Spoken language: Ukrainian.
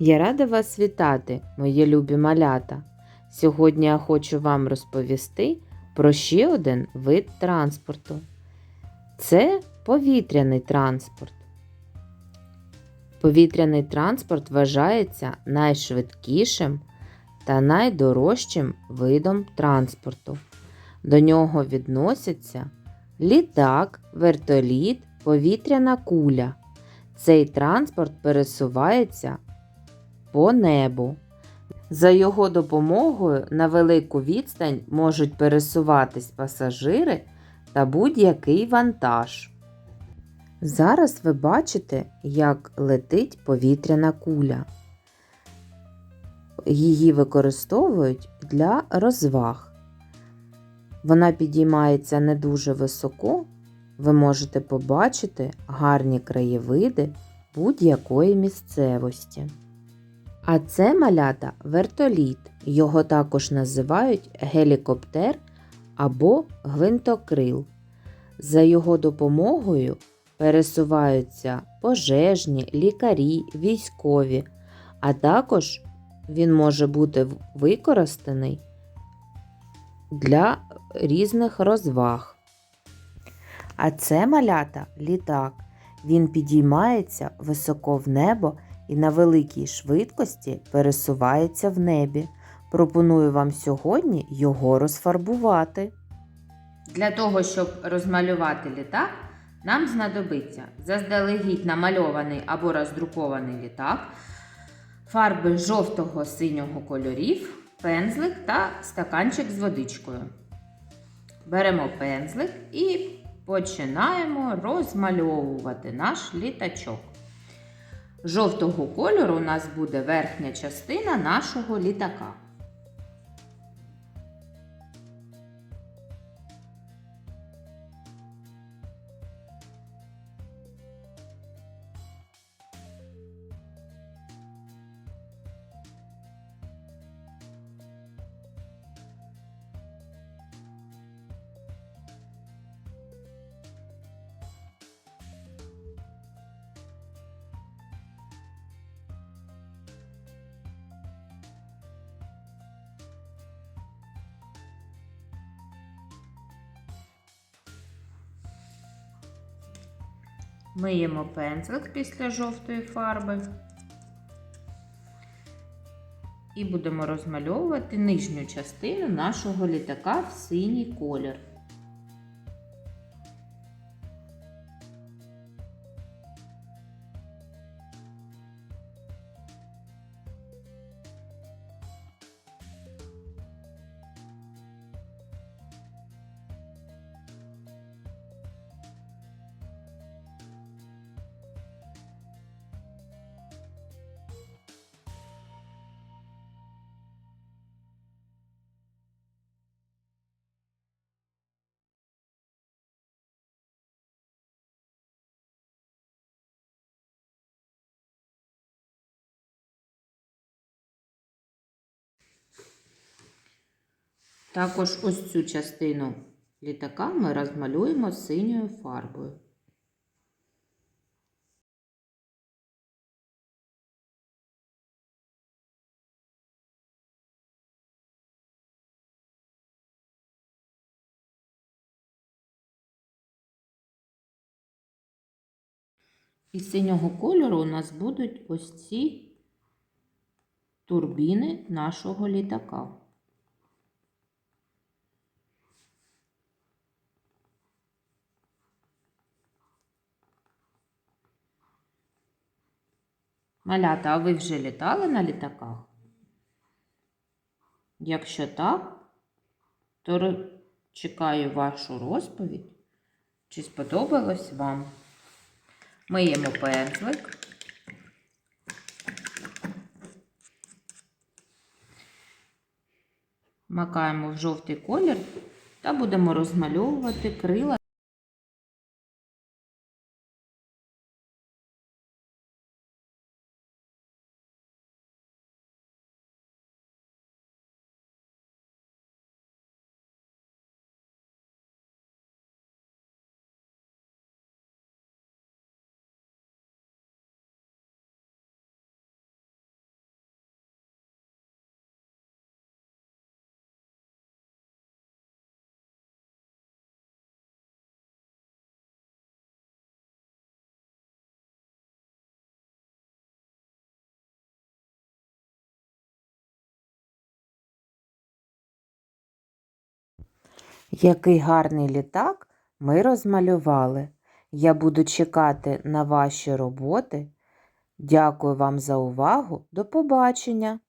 Я рада вас вітати, мої любі малята. Сьогодні я хочу вам розповісти про ще один вид транспорту. Це повітряний транспорт. Повітряний транспорт вважається найшвидкішим та найдорожчим видом транспорту. До нього відносяться літак, вертоліт, повітряна куля. Цей транспорт пересувається по небу. За його допомогою на велику відстань можуть пересуватись пасажири та будь-який вантаж. Зараз ви бачите, як летить повітряна куля. Її використовують для розваг. Вона підіймається не дуже високо. Ви можете побачити гарні краєвиди будь-якої місцевості. А це малята вертоліт. Його також називають гелікоптер або гвинтокрил. За його допомогою пересуваються пожежні, лікарі, військові, а також він може бути використаний для різних розваг. А це малята літак. Він підіймається високо в небо і на великій швидкості пересувається в небі. Пропоную вам сьогодні його розфарбувати. Для того, щоб розмалювати літак, нам знадобиться заздалегідь намальований або роздрукований літак, фарби жовтого синього кольорів, пензлик та стаканчик з водичкою. Беремо пензлик і починаємо розмальовувати наш літачок. Жовтого кольору у нас буде верхня частина нашого літака. Миємо пензлик після жовтої фарби і будемо розмальовувати нижню частину нашого літака в синій колір. Також ось цю частину літака ми розмалюємо синьою фарбою. Із синього кольору у нас будуть ось ці турбіни нашого літака. Малята, а ви вже літали на літаках? Якщо так, то чекаю вашу розповідь, чи сподобалось вам. Миємо пензлик. Макаємо в жовтий колір та будемо розмальовувати крила Який гарний літак ми розмалювали. Я буду чекати на ваші роботи. Дякую вам за увагу. До побачення!